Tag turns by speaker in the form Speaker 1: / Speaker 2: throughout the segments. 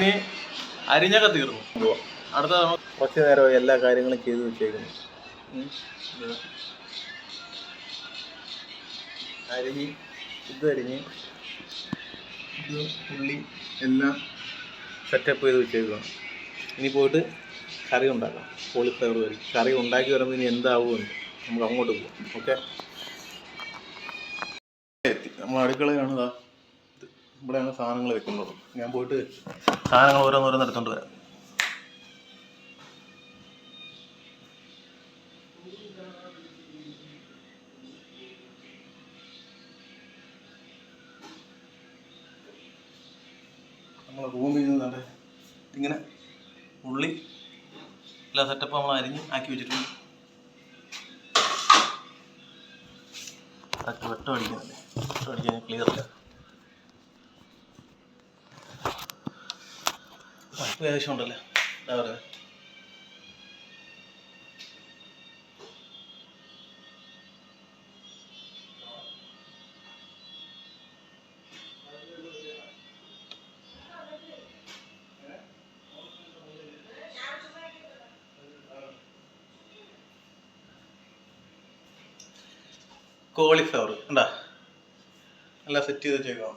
Speaker 1: ഇനി അരിഞ്ഞൊക്കെ തീർന്നു. അടുത്ത കുറച്ച് നേരം എല്ലാ കാര്യങ്ങളും ചെയ്തു വെച്ചേക്കുന്നു. അരിഞ്ഞ് ഇത് അരിഞ്ഞ് ഇത് ഉള്ളി എല്ലാം സെറ്റപ്പ് ചെയ്ത് വെച്ചേക്കുകയാണ് ഇനി പോയിട്ട് കറി ഉണ്ടാക്കാം. കോളിഫ്ലവർ കറി. കറി ഉണ്ടാക്കി വരുമ്പോൾ ഇനി എന്താവുമെന്ന് നമുക്ക് അങ്ങോട്ട് പോകാം ഓക്കെ നമ്മൾ അടുക്കളയാണ് ഇതാ ഇത് ഇവിടെയാണ് സാധനങ്ങൾ വെക്കുന്നത്. ഞാൻ പോയിട്ട് സാധനങ്ങൾ ഓരോന്നോരോന്ന് എടുത്തോണ്ട് വരാം. നമ്മൾ റൂമിൽ നിന്നാണ്ട് ഇങ്ങനെ ഉള്ളി എല്ലാ സെറ്റപ്പ് നമ്മൾ അരിഞ്ഞ് ആക്കി വെച്ചിട്ടുണ്ട്. അതൊക്കെ വെട്ടം അടിക്കുന്നില്ലേ വെട്ടം അടിക്കാൻ ക്ലിയർ ഇല്ല. ഇപ്പൊ ഉണ്ടല്ലേ? കോളിഫ്ലവർ ഉണ്ടാ എല്ലാം സെറ്റ് ചെയ്ത് വെച്ചേക്കാം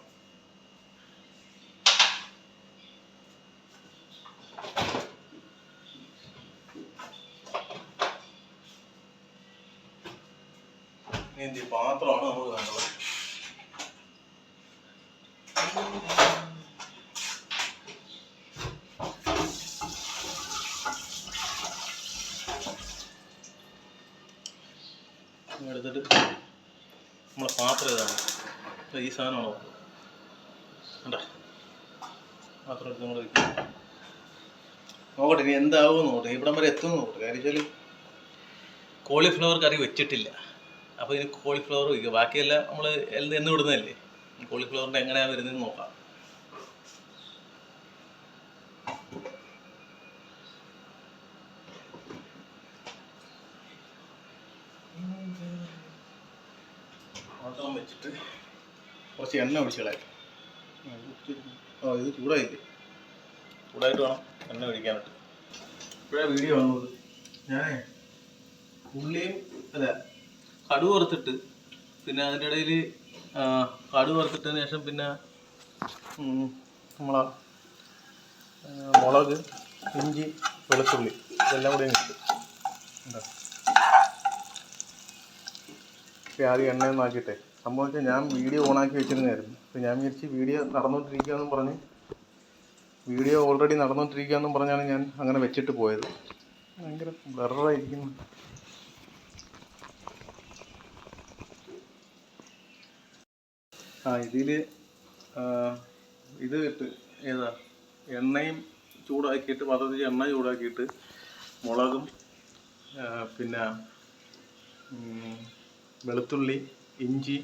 Speaker 1: ഇനി എന്ത് ചെയ്യും? പാത്രമാണ് നമുക്ക് വേണ്ടത് ഇങ്ങ് എടുത്തിട്ട് നമ്മളെ പാത്രം ഇതാണ്. ഈ സാധനമാണോ? കണ്ടാ? പാത്രം എടുത്ത് നമ്മൾ വയ്ക്കും നോക്കട്ടെ ഇനി എന്താവും നോക്കട്ടെ. ഇവിടം വരെ എത്തുമെന്ന് നോക്കട്ടെ. കാര്യം വെച്ചാൽ കോളിഫ്ലവർ കറി വെച്ചിട്ടില്ല. അപ്പോൾ ഇനി കോളിഫ്ലവർ വയ്ക്കുക. ബാക്കിയെല്ലാം നമ്മൾ എന്ന് വിടുന്നതല്ലേ? കോളിഫ്ലവറിന്റെ എങ്ങനെയാണ് വരുന്നതെന്ന് നോക്കാം പാത്രം വെച്ചിട്ട് കുറച്ച് എണ്ണ ഒഴിച്ച് കളയാം ഓ ഇത് ചൂടായില്ലേ? ചൂടായിട്ട് വേണം എണ്ണ ഒഴിക്കാനായിട്ട്. ഇപ്പോഴാണ് വീഡിയോ വന്നത് ഞാനേ ഉള്ളിയും അല്ല കടുവ് വറുത്തിട്ട് പിന്നെ അതിന്റെ ഇടയിൽ കടുവ് വറുത്തിട്ടതിന് ശേഷം പിന്നെ നമ്മളാ മുളക് ഇഞ്ചി വെളുത്തുള്ളി ഇതെല്ലാം കൂടി ഇട്ട്. എന്താ ആദ്യം എണ്ണയൊന്നും ആക്കിയിട്ടെ. സംഭവം വെച്ചാൽ ഞാൻ വീഡിയോ ഓണാക്കി വെച്ചിരുന്നായിരുന്നു അപ്പോൾ ഞാൻ വിചാരിച്ച് വീഡിയോ നടന്നുകൊണ്ടിരിക്കുകയെന്നും പറഞ്ഞ് വീഡിയോ ഓൾറെഡി നടന്നുകൊണ്ടിരിക്കുകയെന്നും പറഞ്ഞാണ് ഞാൻ അങ്ങനെ വെച്ചിട്ട് പോയത്. ഭയങ്കര ബ്ലറായിരിക്കുന്നു ആ ഇതിൽ ഇത് ഇട്ട് ഏതാ? എണ്ണയും ചൂടാക്കിയിട്ട് പാത്രത്തിൽ എണ്ണ ചൂടാക്കിയിട്ട് മുളകും പിന്നെ വെളുത്തുള്ളി ഇഞ്ചി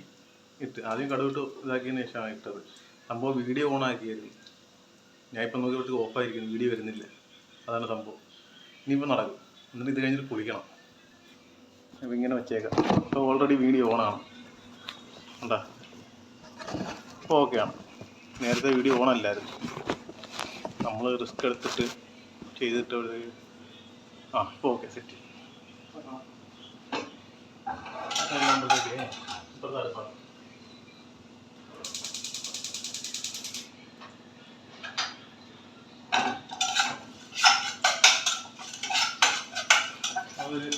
Speaker 1: ഇട്ട്. ആദ്യം കടുവിട്ട് ഇതാക്കിയതിന് ശേഷമാണ് ഇട്ടത്. സംഭവം വീഡിയോ ഓൺ ആക്കിയായിരുന്നു. ഞാൻ ഇപ്പം നോക്കിയിട്ട് ഓഫായിരിക്കുന്നു വീഡിയോ വരുന്നില്ല. അതാണ് സംഭവം. ഇനിയിപ്പോൾ നടക്കും. എന്നിട്ട് ഇത് കഴിഞ്ഞിട്ട് കുളിക്കണം. അപ്പം ഇങ്ങനെ വെച്ചേക്കാം. അപ്പോൾ ഓൾറെഡി വീഡിയോ ഓണാണ് ഉണ്ടാ അപ്പോൾ ഓക്കെയാണ് നേരത്തെ വീഡിയോ ഓൺ അല്ലായിരുന്നു. നമ്മൾ റിസ്ക് എടുത്തിട്ട് ചെയ്തിട്ട് ആ ഇപ്പോൾ ഓക്കെ സെറ്റ് ഇപ്പുറത്തെ അടുപ്പാണ് അതൊരു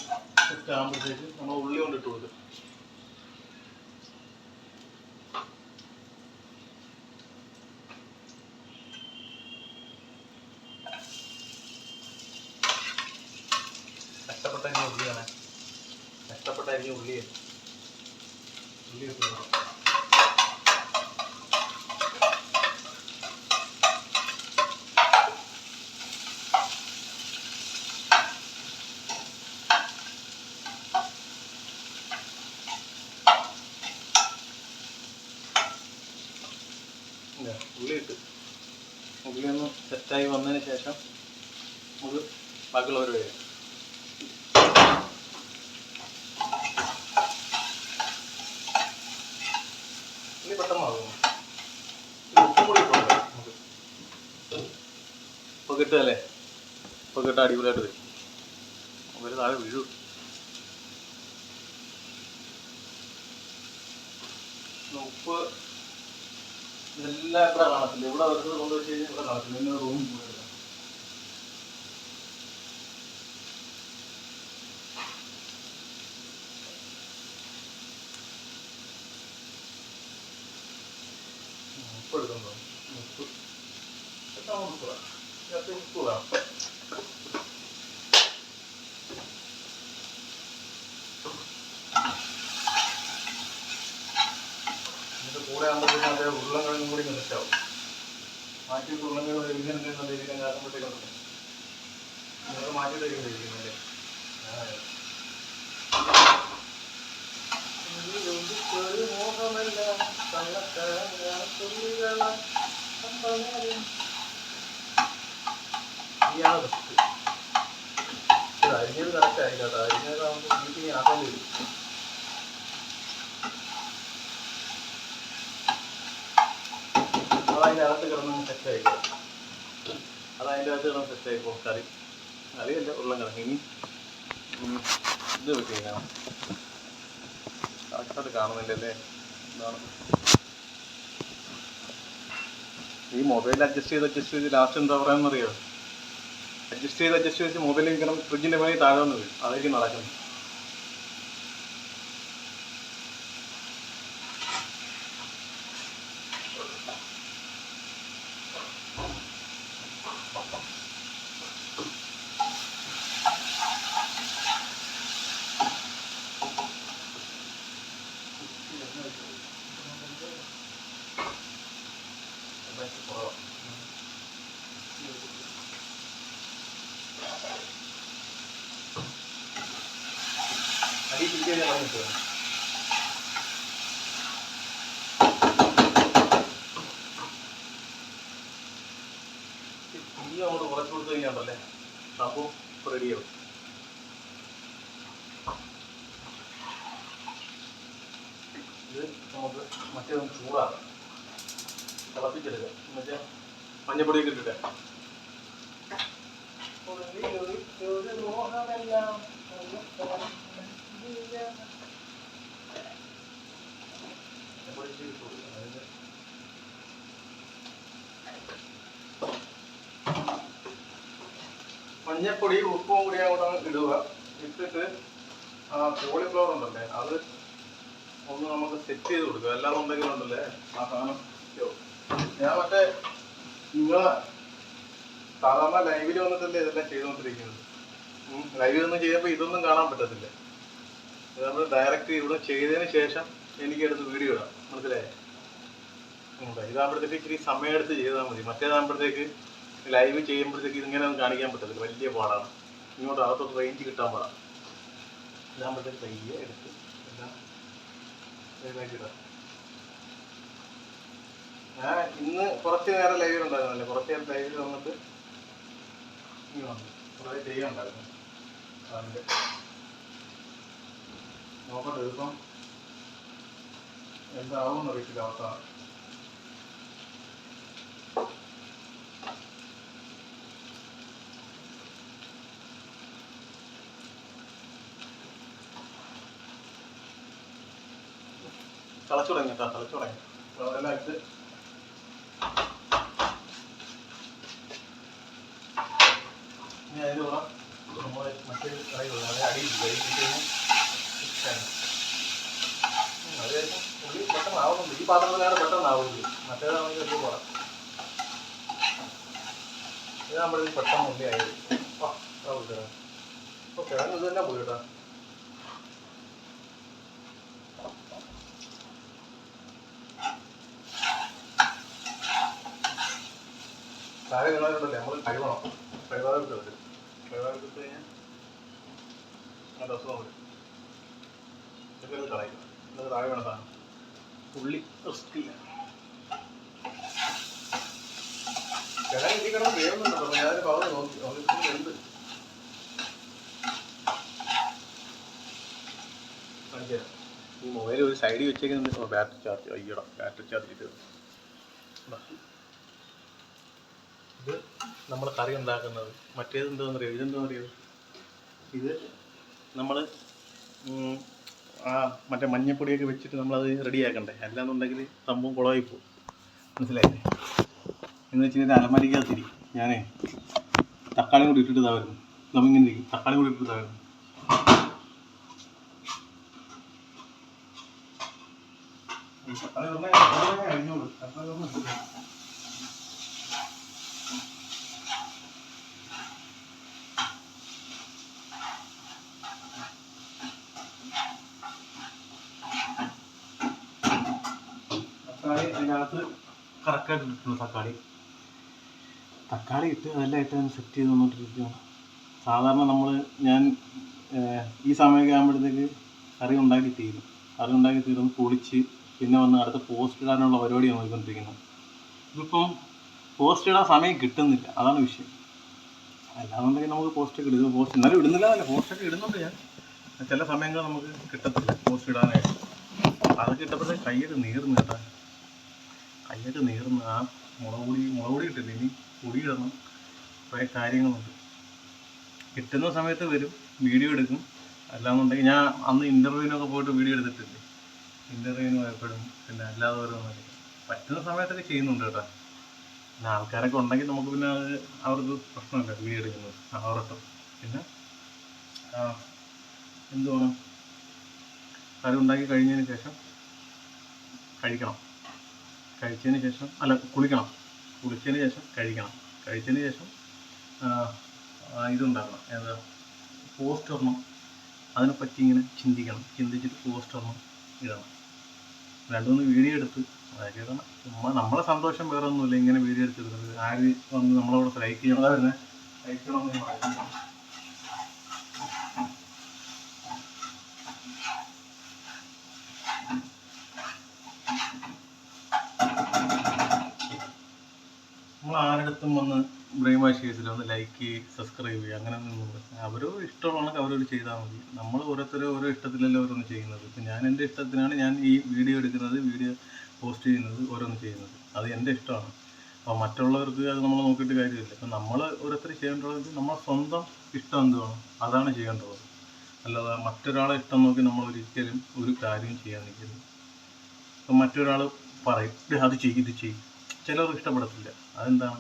Speaker 1: ആകുമ്പോഴത്തേക്ക് നമ്മൾ ഉള്ളി കൊണ്ടിട്ട് കൊടുക്കും. കഷ്ടപ്പെട്ട ഉള്ളിയാണ്. കഷ്ടപ്പെട്ട അരിഞ്ഞ ഉള്ളി ഉള്ളി. ഉള്ളി ഇട്ട്. ഉള്ളി ഒന്ന് സെറ്റായി വന്നതിന് ശേഷം നമുക്ക് ബാക്കിയുള്ളവർ വരിക ഇനി പെട്ടെന്ന് ആകും ഉപ്പും കൂടി ഇട്ട് കൊടുക്കാം നമുക്ക്. അടിപൊളിയായിട്ട് വരും. മൊബൈൽ താഴെ വീഴും ഉപ്പ് ഇതെല്ലാം ഇവിടെ വെറുതെ കൊണ്ടുവച്ച് കഴിഞ്ഞാൽ ഇവിടെ കാണത്തില്ല പിന്നെ റൂം ഉപ്പ് എടുക്കണ്ടോ ഉപ്പ്. എത്ര ഉപ്പ്? അത്യാവശ്യം ഉപ്പ് വേണം? ഇതിന്റെ കൂടെ ആകുമ്പോഴത്തേക്കും അത് ഉരുളക്കിഴങ്ങും കൂടി മികച്ചാവും മാറ്റിയിട്ട് ഉരുളക്കിഴങ്ങ് വേവിക്കാൻ വേവിക്കാൻ കാക്കുമ്പോഴത്തേക്കും നിങ്ങൾ മാറ്റിയിട്ട് കഴിക്കുന്നില്ലേ അരിഞ്ഞത് കറക്റ്റ് ആയിക്കോട്ടെ അരിഞ്ഞതാകുമ്പോൾ വീട്ടിൽ ആക്കേണ്ടി വരും അതതിന്റെ അകത്ത് കിടന്ന് സെറ്റ് ആയിക്കോ. അതിന്റെ അകത്ത് കിടന്ന് സെറ്റ് ആയിക്കോ കറി. കറിയല്ല ഉള്ളം കിടക്കും ഇനി ഇത് വെക്കുക കറക്റ്റായിട്ട് കാണുന്നില്ലല്ലേ എന്താണ്? ഈ മൊബൈൽ അഡ്ജസ്റ്റ് ചെയ്ത് അഡ്ജസ്റ്റ് ചെയ്ത് ലാസ്റ്റ് എന്താ പറയാമെന്നറിയോ അഡ്ജസ്റ്റ് ചെയ്ത് അഡ്ജസ്റ്റ് ചെയ്ത് മൊബൈൽ ഇങ്ങനെ ഫ്രിഡ്ജിന്റെ പണി താഴെ വന്ന് അതായിരിക്കും നടക്കുന്നത് അടി പിടിക്കാൻ പണി കിട്ടുക തീ അങ്ങോട്ട് കുറച്ച് കൊടുത്തു കഴിഞ്ഞാണ്ടല്ലേ സംഭവം റെഡിയാവും ഇത് നമുക്ക് മറ്റേ ഒന്ന് ചൂടാക്കാം തിളപ്പിച്ചെടുക്കാം എന്നുവെച്ചാൽ മഞ്ഞപ്പൊടിയൊക്കെ ഇട്ടിട്ട്. മഞ്ഞപ്പൊടി ഉപ്പും കൂടി അങ്ങോട്ട് ഇടുക. ഇട്ടിട്ട് ആ കോളിഫ്ലവർ ഉണ്ടല്ലേ അത് ഒന്ന് നമുക്ക് സെറ്റ് ചെയ്ത് കൊടുക്കുക. എല്ലാം ഉണ്ടെങ്കിലും ഉണ്ടല്ലേ ആ സാധനം. ഞാൻ മറ്റേ നിങ്ങളെ സാധാരണ ലൈവിൽ വന്നിട്ടല്ലേ ഇതെല്ലാം ചെയ്തുകൊണ്ടിരിക്കുന്നത്. ലൈവിൽ ഒന്നും ചെയ്യുമ്പോൾ ഇതൊന്നും കാണാൻ പറ്റത്തില്ല. നമ്മൾ ഡയറക്റ്റ് ഇവിടെ ചെയ്തതിന് ശേഷം എനിക്ക് എടുത്ത് വീഡിയോ ഇടാം. മനസ്സിലായേ? ഇതാകുമ്പോഴത്തേക്ക് ഇച്ചിരി സമയമെടുത്ത് ചെയ്താൽ മതി. മറ്റേതാകുമ്പോഴത്തേക്ക് ലൈവ് ചെയ്യുമ്പോഴത്തേക്ക് ഇതിങ്ങനെ ഒന്നും കാണിക്കാൻ പറ്റത്തില്ല. വലിയ പാടാണ്. ഇങ്ങോട്ട് അകത്തോട്ട് റേഞ്ച് കിട്ടാൻ പാടാണ് ഇതാകുമ്പോഴത്തേക്ക് തയ്യെ എടുത്ത് എല്ലാം ഇടാം. ഇന്ന് കുറച്ച് നേരം ലൈവിൽ ഉണ്ടായിരുന്നല്ലേ കുറച്ച് നേരം ലൈവിൽ വന്നിട്ട് കുറേ ചെയ്യുന്നുണ്ടായിരുന്നു അതിന്റെ നോക്കട്ടെ ഇതിപ്പം എന്താവും അറിയിച്ചില്ല അവസാനം. തിളച്ചു തുടങ്ങി കേട്ടോ തിളച്ചു തുടങ്ങി. എല്ലാം ഇട്ട് ഇനി അതിന്റെ കൂടെ നമ്മൾ മറ്റേ കറി കൊടുക്കണം അത് അടിയിൽ വേവിച്ചിട്ട് കഴിഞ്ഞാൽ ഇഷ്ടമാണ് അത് ചിലപ്പോൾ ഉള്ളി പെട്ടെന്ന് ആവുന്നുണ്ട് ഈ പാത്രത്തിലാണ് പെട്ടെന്ന് ആവുന്നത് മറ്റേതാണെങ്കിൽ വലിയ പോടാം ഇതാകുമ്പോഴേക്കും പെട്ടെന്ന് ഉള്ളി ആയി ആ ഓക്കെ ഇത് തന്നെ പോയി കേട്ടോ. താഴെ വീണവരുണ്ടല്ലേ നമ്മൾ കഴുകണം കഴുകാതെ വിട്ടത് കഴുകാതെ വിട്ട് കഴിഞ്ഞാൽ നല്ല അസുഖം വരും ഇതൊക്കെ ഇത് കളയും ഇത് താഴെ വീണ സാധനം ഉള്ളി റിസ്ക് ഇല്ല കിഴങ്ങ് ഇതി കിടന്ന് വേവുന്നുണ്ടോ ഞാനൊരു പവർ നോക്കി നോക്കി എന്ത് കാണിച്ചു തരാം. ഈ മൊബൈൽ ഒരു ഓ ബാറ്ററി ചാർജ് അയ്യടാ ബാറ്ററി ചാർജ് ചെയ്ത് ഇത് നമ്മൾ കറി ഉണ്ടാക്കുന്നത് മറ്റേത് എന്താണെന്ന് അറിയോ ഇതെന്താണെന്ന് അറിയോ ഇത് നമ്മൾ ആ മറ്റേ മഞ്ഞപ്പൊടിയൊക്കെ വെച്ചിട്ട് നമ്മളത് റെഡിയാക്കണ്ടേ? അല്ലാന്നുണ്ടെങ്കിൽ സംഭവം കുളമായി പോകും മനസ്സിലായില്ലേ? എന്ന് വെച്ചാൽ ഇത് അലമരിക്കാത്തിരി ഞാനേ തക്കാളി കൂടി ഇട്ടിട്ട് ഇതാ വരുന്നു. നമ്മിങ്ങനെ ഇരിക്കും. തക്കാളി കൂടി ഇട്ടിട്ട് ഇതാ ഈ തക്കാളി ഇട്ട് നല്ലതായിട്ട് ഇട്ട് സെറ്റ് ചെയ്ത് വന്നോണ്ടിരിക്കുകയാണ് സാധാരണ നമ്മൾ ഞാൻ ഈ സമയമൊക്കെ ആകുമ്പോഴത്തേക്ക് കറി ഉണ്ടാക്കി തീരും. കറി ഉണ്ടാക്കി തീർന്ന് പൊളിച്ച് പിന്നെ വന്ന് അടുത്ത പോസ്റ്റ് ഇടാനുള്ള പരിപാടിയാണ് നോക്കിക്കൊണ്ടിരിക്കുന്നത് ഇതിപ്പം പോസ്റ്റ് ഇടാൻ സമയം കിട്ടുന്നില്ല. അതാണ് വിഷയം. അല്ലാന്നുണ്ടെങ്കിൽ നമുക്ക് പോസ്റ്റൊക്കെ ഇടുക പോസ്റ്റ് എന്നാലും ഇടുന്നില്ല അല്ല പോസ്റ്റൊക്കെ ഇടുന്നുണ്ട് ഞാൻ. ചില സമയങ്ങൾ നമുക്ക് കിട്ടത്തില്ല പോസ്റ്റ് ഇടാനായിട്ട്. അത് കിട്ടപ്പോഴേ കയ്യൊക്കെ നീർന്ന് കേട്ടാ. കയ്യൊക്കെ നീർന്ന് ആ മുളക് പൊടി മുളക് പൊടി കിട്ടില്ല ഇനി പൊടി ഇടണം. കുറേ കാര്യങ്ങളുണ്ട്. കിട്ടുന്ന സമയത്ത് വരും വീഡിയോ എടുക്കും. അല്ലാന്നുണ്ടെങ്കിൽ ഞാൻ അന്ന് ഇന്റർവ്യൂവിനൊക്കെ പോയിട്ട് വീഡിയോ എടുത്തിട്ടില്ലേ? ഇന്റർവ്യൂവിന് ഭയപ്പെടും പിന്നെ അല്ലാതെ ഓരോന്നൊക്കെ പറ്റുന്ന സമയത്തൊക്കെ ചെയ്യുന്നുണ്ട് കേട്ടോ. പിന്നെ ആൾക്കാരൊക്കെ ഉണ്ടെങ്കിൽ നമുക്ക് പിന്നെ അത് അവർക്ക് പ്രശ്നമില്ല വീഡിയോ എടുക്കുന്നത്. അവർക്ക് പിന്നെ എന്തുവാണ്? കറി ഉണ്ടാക്കി കഴിഞ്ഞതിന് ശേഷം കഴിക്കണം. കഴിച്ചതിന് ശേഷം അല്ല കുളിക്കണം. കുളിച്ചതിന് ശേഷം കഴിക്കണം. കഴിച്ചതിന് ശേഷം ഇതുണ്ടാക്കണം. എന്താ പോസ്റ്റ് ഒരെണ്ണം അതിനെപ്പറ്റി ഇങ്ങനെ ചിന്തിക്കണം. ചിന്തിച്ചിട്ട് പോസ്റ്റ് ഒരെണ്ണം ഇടണം. രണ്ടുമൂന്ന് വീഡിയോ എടുത്ത്. അതായത് ചുമ്മാ നമ്മളെ സന്തോഷം വേറെ ഒന്നുമില്ല ഇങ്ങനെ വീഡിയോ എടുത്തിരുന്നത്. ആര് വന്ന് നമ്മളവിടെ ലൈക്ക് ചെയ്യണതാ വരുന്നത് ലൈക്ക് ചെയ്യണമെന്ന് ഞാൻ പറയുന്നില്ല. നമ്മൾ ആരുടെടുത്തും വന്ന് വാഷ് ചെയ്തില്ല ഒന്ന് ലൈക്ക് സബ്സ്ക്രൈബ് ചെയ്യുക അങ്ങനെ ഒന്നും അവരോ ഇഷ്ടമുള്ളതൊക്കെ അവരോട് ചെയ്താൽ മതി. നമ്മൾ ഓരോരുത്തരും ഓരോ ഇഷ്ടത്തിലല്ലേ ഓരോന്ന് ചെയ്യുന്നത്. ഇപ്പം ഞാൻ എന്റെ ഇഷ്ടത്തിനാണ് ഞാൻ ഈ വീഡിയോ എടുക്കുന്നത് വീഡിയോ പോസ്റ്റ് ചെയ്യുന്നത് ഓരോന്ന് ചെയ്യുന്നത്. അത് എന്റെ ഇഷ്ടമാണ്. അപ്പോൾ മറ്റുള്ളവർക്ക് അത് നമ്മൾ നോക്കിയിട്ട് കാര്യമില്ല. അപ്പം നമ്മൾ ഓരോരുത്തർ ചെയ്യേണ്ടത് നമ്മൾ സ്വന്തം ഇഷ്ടം എന്തുവാണ്? അതാണ് ചെയ്യേണ്ടത് അല്ലാതെ മറ്റൊരാളെ ഇഷ്ടം നോക്കി നമ്മൾ ഒരിക്കലും ഒരു കാര്യം ചെയ്യാൻ നിൽക്കരുത്. അപ്പം മറ്റൊരാൾ പറയും "ദേ അത് ചെയ്യും ഇത് ചെയ്യും. ചിലർക്ക് ഇഷ്ടപ്പെടത്തില്ല. അതെന്താണ്?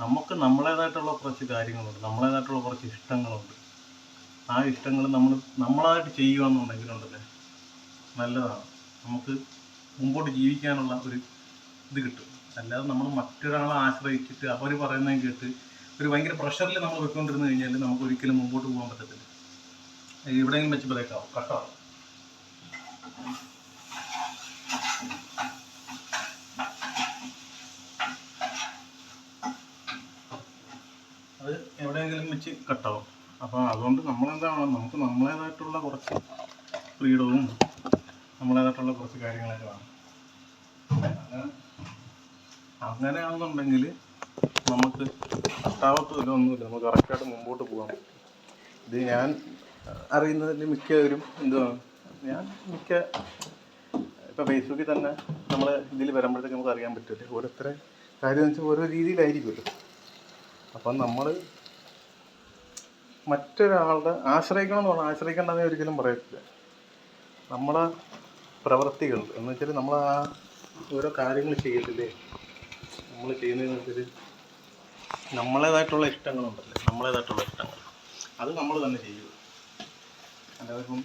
Speaker 1: നമുക്ക് നമ്മളേതായിട്ടുള്ള കുറച്ച് കാര്യങ്ങളുണ്ട് നമ്മളേതായിട്ടുള്ള കുറച്ച് ഇഷ്ടങ്ങളുണ്ട്. ആ ഇഷ്ടങ്ങൾ നമ്മൾ നമ്മളായിട്ട് ചെയ്യുകയാണെന്നുണ്ടെങ്കിലുണ്ടല്ലേ നല്ലതാണ്. നമുക്ക് മുമ്പോട്ട് ജീവിക്കാനുള്ള ഒരു ഇത് കിട്ടും. അല്ലാതെ നമ്മൾ മറ്റൊരാളെ ആശ്രയിച്ചിട്ട് അവർ പറയുന്നത് കേട്ട് ഒരു ഭയങ്കര പ്രഷറിൽ നമ്മൾ വെക്കൊണ്ടിരുന്നു കഴിഞ്ഞാൽ നമുക്ക് ഒരിക്കലും മുമ്പോട്ട് പോകാൻ പറ്റത്തില്ല. എവിടെയെങ്കിലും വെച്ച് ബ്രേക്കാവും കട്ടാവും അത് എവിടെയെങ്കിലും വെച്ച് കട്ടാവും അപ്പോൾ അതുകൊണ്ട് നമ്മളെന്താണ് നമുക്ക് നമ്മളേതായിട്ടുള്ള കുറച്ച് ഫ്രീഡവും നമ്മളേതായിട്ടുള്ള കുറച്ച് കാര്യങ്ങളൊക്കെ വേണം. അങ്ങനെ അങ്ങനെയാണെന്നുണ്ടെങ്കിൽ നമുക്ക് കട്ടാവത്തില്ല ഒന്നുമില്ല. നമുക്ക് കറക്റ്റായിട്ട് മുമ്പോട്ട് പറ്റും. ഇത് ഞാൻ അറിയുന്നതിൽ മിക്കവരും എന്തുവാണ്? ഞാൻ മിക്ക ഇപ്പോൾ ഫേസ്ബുക്കിൽ തന്നെ നമ്മൾ ഇതിൽ വരുമ്പോഴത്തേക്ക് നമുക്ക് അറിയാൻ പറ്റില്ല ഓരോരുത്തരെ കാര്യം എന്ന് വെച്ചാൽ ഓരോ രീതിയിലായിരിക്കുമല്ലോ. അപ്പം നമ്മൾ മറ്റൊരാളുടെ ആശ്രയിക്കണം എന്ന് പറഞ്ഞാൽ ആശ്രയിക്കേണ്ടെന്ന് ഒരിക്കലും പറയത്തില്ല. നമ്മളെ പ്രവൃത്തികൾ എന്ന് വെച്ചാൽ നമ്മൾ ആ ഓരോ കാര്യങ്ങൾ ചെയ്യത്തില്ലേ? നമ്മൾ ചെയ്യുന്നതെന്ന് വെച്ചാൽ നമ്മളേതായിട്ടുള്ള ഇഷ്ടങ്ങളുണ്ടല്ലേ? നമ്മളേതായിട്ടുള്ള ഇഷ്ടങ്ങൾ. അത് നമ്മൾ തന്നെ ചെയ്യുക. അല്ലാതെ ഇപ്പം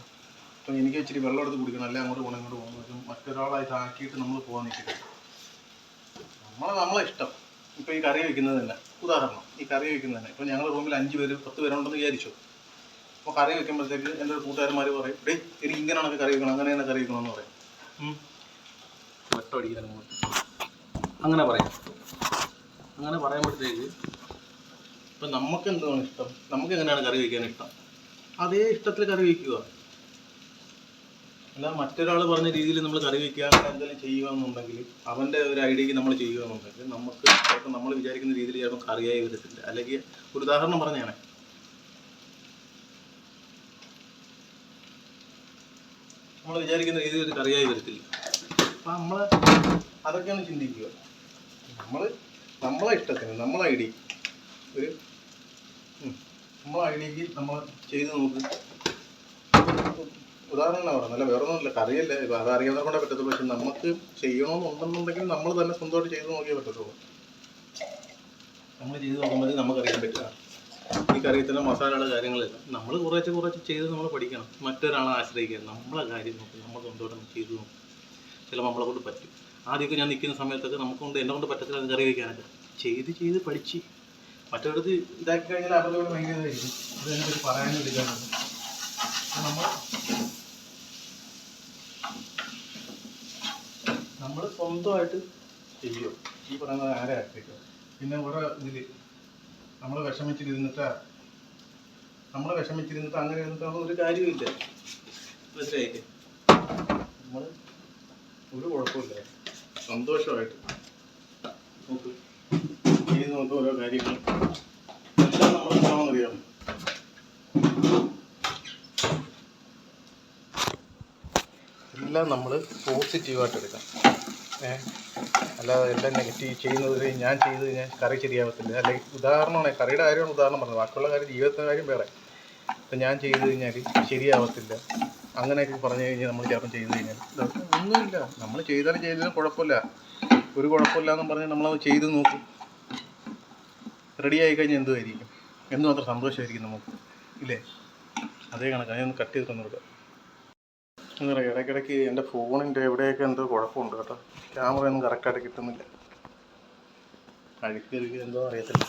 Speaker 1: ഇപ്പം എനിക്ക് ഇച്ചിരി വെള്ളം എടുത്ത് കുടിക്കണം അല്ലെ? അങ്ങോട്ട് പോകണം ഇങ്ങോട്ട് പോകണം മറ്റൊരാളായിട്ട് ആക്കിയിട്ട് നമ്മൾ പോകാൻ നിൽക്കില്ല നമ്മളെ നമ്മളെ ഇഷ്ടം. ഇപ്പം ഈ കറി വയ്ക്കുന്നത് തന്നെ. ഉദാഹരണം ഈ കറി വയ്ക്കുന്നത് തന്നെ. ഇപ്പോൾ ഞങ്ങൾ റൂമിൽ അഞ്ച് പേര് പത്ത് പേരുണ്ടെന്ന് വിചാരിച്ചു. അപ്പോൾ കറി വെക്കുമ്പോഴത്തേക്ക് എന്റെ ഒരു കൂട്ടുകാരന്മാർ പറയും ഡേ എനിക്ക് ഇങ്ങനെയാണ് കറി വെക്കണം അങ്ങനെ തന്നെ കറി വെക്കണമെന്ന് പറയും. ഉം. വെട്ടം അങ്ങനെ പറയാം. അങ്ങനെ പറയുമ്പോഴത്തേക്ക് ഇപ്പം നമുക്ക് എന്താണ് ഇഷ്ടം? നമുക്ക് എങ്ങനെയാണ് കറി വയ്ക്കാൻ ഇഷ്ടം? അതേ ഇഷ്ടത്തിൽ കറി വയ്ക്കുക അല്ല മറ്റൊരാൾ പറഞ്ഞ രീതിയിൽ നമ്മൾ കറി വയ്ക്കുക എന്തെങ്കിലും ചെയ്യുക എന്നുണ്ടെങ്കിൽ അവന്റെ ഒരു ഐഡിയക്ക് നമ്മൾ ചെയ്യുക എന്നുണ്ടെങ്കിൽ നമുക്ക് ചിലപ്പോൾ നമ്മൾ വിചാരിക്കുന്ന രീതിയിൽ ചിലപ്പോൾ കറിയായി വരത്തില്ല. അല്ലെങ്കിൽ ഒരു ഉദാഹരണം പറഞ്ഞാണ്. നമ്മൾ വിചാരിക്കുന്ന രീതിയിൽ ഒരു കറിയായി വരത്തില്ല. അപ്പം നമ്മൾ അതൊക്കെയാണ് ചിന്തിക്കുക. നമ്മൾ നമ്മളെ ഇഷ്ടത്തിന് നമ്മളെ ഐഡി ഒരു നമ്മളെ ഐഡിയക്ക് നമ്മൾ ചെയ്ത് നോക്ക്. ഉദാഹരണം പറയാം നല്ല വേറെ ഒന്നുമില്ല കറിയല്ലേ അത് അറിയാവുന്ന കൊണ്ടേ പറ്റത്തുള്ളൂ പക്ഷെ നമുക്ക് ചെയ്യണമെന്നുണ്ടെന്നുണ്ടെങ്കിൽ നമ്മൾ തന്നെ സ്വന്തമായിട്ട് ചെയ്ത് നോക്കിയേ പറ്റത്തുള്ളൂ. നമ്മൾ ചെയ്ത് നോക്കുമ്പോൾ നമുക്കറിയാൻ പറ്റുക. ഈ കറിയത്തിന്റെ മസാലയുടെ കാര്യങ്ങളില്ല നമ്മൾ കുറച്ച് കുറച്ച് ചെയ്ത് നമ്മൾ പഠിക്കണം. മറ്റൊരാളെ ആശ്രയിക്കുക നമ്മളെ കാര്യം നോക്കി നമ്മൾ സ്വന്തമായിട്ട് ചെയ്ത് നോക്കും. ചിലപ്പോൾ നമ്മളെ കൊണ്ട് പറ്റും. ആദ്യമൊക്കെ ഞാൻ നിൽക്കുന്ന സമയത്തൊക്കെ നമുക്ക് കൊണ്ട് എന്നെ കൊണ്ട് പറ്റത്തില്ല കറി വയ്ക്കാനൊക്കെ ചെയ്ത് ചെയ്ത് പഠിച്ച്. മറ്റൊരിടത്ത് ഇതാക്കി കഴിഞ്ഞാൽ അവരോട് ഭയങ്കര അതെനിക്ക് അത് എനിക്കൊരു പറയാനും എടുക്കാനുണ്ട് നമ്മൾ നമ്മൾ സ്വന്തമായിട്ട് ചെയ്യും ഈ പറയുന്നത് ആരെ ആശ്രയിക്കുക പിന്നെ ഓരോ ഇതിൽ നമ്മൾ വിഷമിച്ചിരുന്നിട്ട് നമ്മൾ വിഷമിച്ചിരുന്നിട്ട് അങ്ങനെ ഇരുന്നിട്ടൊന്നും ഒരു കാര്യമില്ല മനസ്സിലായില്ലേ? നമ്മൾ ഒരു കുഴപ്പമില്ല സന്തോഷമായിട്ട് നോക്ക്. ചെയ്ത് നോക്ക് ഓരോ കാര്യങ്ങൾ എല്ലാം നമ്മൾ എന്താണെന്നറിയാം എല്ലാം നമ്മൾ പോസിറ്റീവായിട്ട് എടുക്കാം. അല്ലാതെ എല്ലാം നെഗറ്റീവ് ചെയ്യുന്നത്? ഞാൻ ചെയ്ത് കഴിഞ്ഞാൽ കറി ശരിയാവത്തില്ല. അല്ലെങ്കിൽ ഉദാഹരണമാണ് കറിയുടെ കാര്യമാണ് ഉദാഹരണം പറഞ്ഞത്. ബാക്കിയുള്ള കാര്യം ജീവിതത്തിന്റെ കാര്യം വേറെ. ഇപ്പം ഞാൻ ചെയ്ത് കഴിഞ്ഞാൽ ശരിയാവത്തില്ല. അങ്ങനെയൊക്കെ പറഞ്ഞു കഴിഞ്ഞാൽ നമ്മൾ ചിലപ്പം ചെയ്ത് കഴിഞ്ഞാൽ ഒന്നുമില്ല. നമ്മൾ ചെയ്താലും ചെയ്താലും കുഴപ്പമില്ല. ഒരു കുഴപ്പമില്ല എന്നും പറഞ്ഞ് നമ്മളത് ചെയ്ത് നോക്കും. റെഡി ആയി കഴിഞ്ഞാൽ എന്തുമായിരിക്കും എന്തുമാത്രം സന്തോഷമായിരിക്കും നമുക്ക്. ഇല്ലേ? അതേ കണക്ക്. അതിനൊന്ന് കട്ട് ചെയ്ത് തന്നു കൊടുക്കാം. ഇടയ്ക്കിടയ്ക്ക് എന്റെ ഫോണിന്റെ എവിടെയൊക്കെ എന്തോ കുഴപ്പമുണ്ട് കേട്ടോ. ക്യാമറ ഒന്നും കറക്റ്റായിട്ട് കിട്ടുന്നില്ല. അഴുക്ക് അഴുക്ക് എന്തോ അറിയത്തില്ല.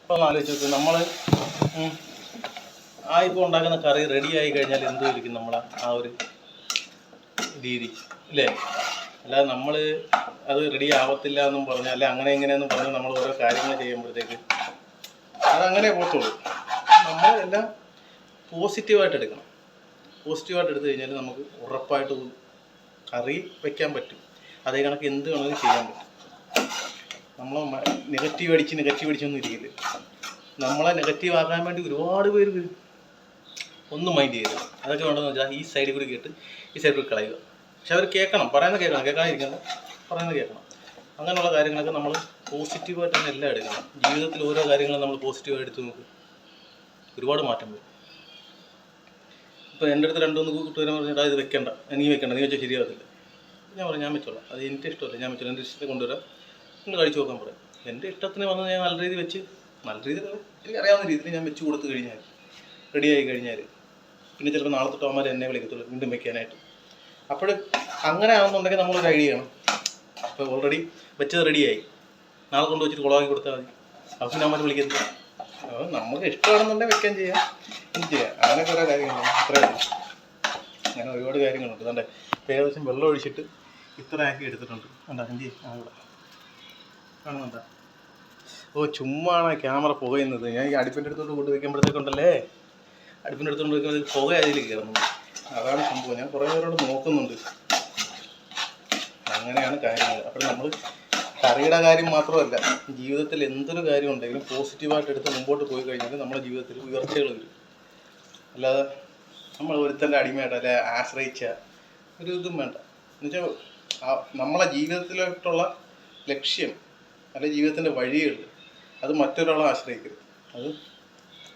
Speaker 1: ഇപ്പം ആലോചിച്ച് നോക്ക് നമ്മൾ ആ ഇപ്പോൾ ഉണ്ടാക്കുന്ന കറി റെഡി ആയി കഴിഞ്ഞാൽ എന്തുമായിരിക്കും നമ്മളെ ആ ഒരു രീതി അല്ലേ അല്ലാതെ നമ്മൾ അത് റെഡി ആവത്തില്ല എന്നും പറഞ്ഞാൽ അല്ലെ അങ്ങനെ ഇങ്ങനെയെന്നും പറഞ്ഞ് നമ്മൾ ഓരോ കാര്യങ്ങൾ ചെയ്യുമ്പോഴത്തേക്ക് അതങ്ങനെ പോകത്തുള്ളൂ. നമ്മൾ എല്ലാം പോസിറ്റീവായിട്ട് എടുക്കണം. പോസിറ്റീവായിട്ട് എടുത്തു കഴിഞ്ഞാൽ നമുക്ക് ഉറപ്പായിട്ട് കറി വയ്ക്കാൻ പറ്റും. അതേ കണക്ക് എന്ത് വേണമെങ്കിലും ചെയ്യാൻ പറ്റും. നമ്മൾ നെഗറ്റീവ് അടിച്ച് നെഗറ്റീവ് അടിച്ചൊന്നും ഇരിക്കില്ല. നമ്മളെ നെഗറ്റീവ് ആക്കാൻ വേണ്ടി ഒരുപാട് പേര് വരും. ഒന്നും മൈൻഡ് ചെയ്യരുത്. അതൊക്കെ വേണ്ടതെന്ന് വെച്ചാൽ ഈ സൈഡിൽ കൂടി കേട്ട് ഈ സൈഡിൽ കൂടി കളയുക. പക്ഷെ അവർ കേൾക്കണം. പറയുന്നത് കേൾക്കണം. കേൾക്കാതിരിക്കണം പറയുന്നത് കേൾക്കണം. അങ്ങനെയുള്ള കാര്യങ്ങളൊക്കെ നമ്മൾ പോസിറ്റീവായിട്ട് തന്നെ എല്ലാം എടുക്കണം ജീവിതത്തിൽ ഓരോ കാര്യങ്ങളും നമ്മൾ പോസിറ്റീവായിട്ട് എടുത്ത് നോക്കും. ഒരുപാട് മാറ്റം വരും. ഇപ്പോൾ എന്റെ അടുത്ത് രണ്ടു മൂന്ന് കൂട്ടുകാരൻ പറഞ്ഞിട്ട് ഇത് വെക്കണ്ട. നീ വെക്കണ്ട. നീ വെച്ചാൽ ശരിയാകത്തില്ല. ഞാൻ പറഞ്ഞു ഞാൻ വെച്ചോളാം. അത് എന്റെ ഇഷ്ടമല്ല. ഞാൻ വെച്ചോളാം. എന്റെ ഇഷ്ടത്തെ കൊണ്ടുവരാം. നിങ്ങൾ കഴിച്ചു നോക്കാൻ പറയാം എന്റെ ഇഷ്ടത്തിന് വന്ന് ഞാൻ നല്ല രീതിയിൽ വെച്ച് നല്ല രീതിയിൽ എനിക്ക് അറിയാവുന്ന രീതിയിൽ ഞാൻ വെച്ച് കൊടുത്തു കഴിഞ്ഞാൽ റെഡിയായി കഴിഞ്ഞാൽ പിന്നെ ചിലപ്പോൾ നാളെ തൊട്ട് അവന്മാർ എന്നെ വിളിക്കത്തുള്ളൂ വീണ്ടും വെക്കാനായിട്ട്. അപ്പോൾ അങ്ങനെ ആണെന്നുണ്ടെങ്കിൽ നമ്മളൊരു ഐഡിയ ചെയ്യണം അപ്പോൾ ഓൾറെഡി വെച്ചത് റെഡിയായി നാളെ കൊണ്ട് വെച്ചിട്ട് കുളമാക്കി കൊടുത്താൽ മതി. അപ്പോൾ അവന്മാർ വിളിക്കത്തില്ല അപ്പോൾ നമുക്ക് ഇഷ്ടമാണെന്നുണ്ടെങ്കിൽ വെക്കാൻ ചെയ്യാം. ചെയ്യാം. അങ്ങനെ കുറേ കാര്യങ്ങളുണ്ട്. അത്രയും അങ്ങനെ ഒരുപാട് കാര്യങ്ങളുണ്ട്. അതുകൊണ്ട് ഇപ്പോൾ ഏകദേശം വെള്ളം ഒഴിച്ചിട്ട് ഇത്ര ആക്കി എടുത്തിട്ടുണ്ട്. കണ്ടാ? എന്ത് ആ ഇവിടെ. കാണുന്നുണ്ടാ ഓ ചുമ്മാണ് ക്യാമറ പുകയുന്നത്? ഞാൻ ഈ അടുപ്പിന്റെ അടുത്തോട്ട് കൊണ്ട് വയ്ക്കുമ്പോഴത്തേക്കുണ്ടല്ലേ അടുപ്പിന്റെ അടുത്തോണ്ട് വയ്ക്കുമ്പോൾ പുക അതിൽ കയറുന്നത് അതാണ് സംഭവം. ഞാൻ കുറേ പേരോട് നോക്കുന്നുണ്ട്. അങ്ങനെയാണ് കാര്യങ്ങൾ. അപ്പോൾ നമ്മൾ കറിയുടെ കാര്യം മാത്രമല്ല ജീവിതത്തിൽ എന്തൊരു കാര്യം ഉണ്ടെങ്കിലും പോസിറ്റീവായിട്ട് എടുത്ത് മുമ്പോട്ട് പോയി കഴിഞ്ഞാൽ നമ്മുടെ ജീവിതത്തിൽ ഉയർച്ചകൾ വരും. അല്ലാതെ നമ്മൾ ഒരുത്തന്റെ അടിമയായിട്ട് അല്ലെ ആശ്രയിച്ച ഒരു ഇതും വേണ്ട. എന്നുവെച്ചാൽ നമ്മളെ ജീവിതത്തിലോട്ടുള്ള ലക്ഷ്യം അല്ലെ ജീവിതത്തിന്റെ വഴികൾ അത് മറ്റൊരാളെ ആശ്രയിക്കരുത്. അത്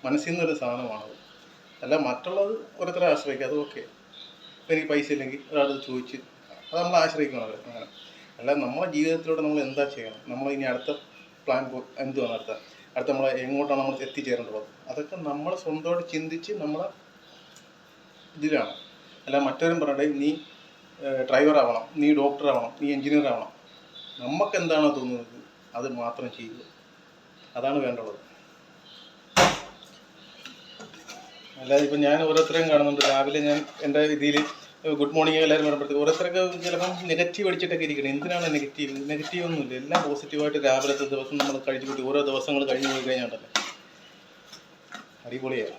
Speaker 1: മനസ്സിൽ നിന്നൊരു സാധനമാണത് അല്ല മറ്റുള്ളത് ഓരോരുത്തരെ ആശ്രയിക്കുക അത് ഓക്കെ ഇപ്പം എനിക്ക് പൈസ ഇല്ലെങ്കിൽ ഒരാളത് ചോദിച്ച് അത് നമ്മൾ ആശ്രയിക്കണം അങ്ങനെ. അല്ല നമ്മളെ ജീവിതത്തിലൂടെ നമ്മൾ എന്താ ചെയ്യണം? നമ്മൾ ഇനി അടുത്ത പ്ലാൻ എന്തുവാണ് അടുത്ത? അടുത്ത നമ്മൾ എങ്ങോട്ടാണ് നമ്മൾ എത്തിച്ചേരേണ്ടത്? അതൊക്കെ നമ്മൾ സ്വന്തമായിട്ട് ചിന്തിച്ച് നമ്മളെ ഇതിലാണ്. അല്ല മറ്റവരും പറയട്ടെ നീ ഡ്രൈവർ ആവണം നീ ഡോക്ടർ ആവണം നീ എഞ്ചിനീയർ ആവണം. നമുക്ക് എന്താണോ തോന്നുന്നത്? അത് മാത്രം ചെയ്യുക. അതാണ് വേണ്ടുള്ളത്. അല്ലാതെ ഇപ്പം ഞാൻ ഓരോരുത്തരെയും കാണുന്നുണ്ട്. രാവിലെ ഞാൻ എന്റെ രീതിയിൽ ഗുഡ് മോർണിംഗ് എല്ലാവരും പറയുമ്പോഴത്തേക്ക് ഓരോരുത്തരൊക്കെ ചിലപ്പം നെഗറ്റീവ് അടിച്ചിട്ടൊക്കെ ഇരിക്കണം. എന്തിനാണ് നെഗറ്റീവ് നെഗറ്റീവ് ഒന്നുമില്ല. എല്ലാം പോസിറ്റീവായിട്ട് രാവിലത്തെ ദിവസം നമ്മൾ കഴിച്ചു കൂട്ടി. ഓരോ ദിവസങ്ങൾ കഴിഞ്ഞു പോയി കഴിഞ്ഞാൽ അടിപൊളിയാണ്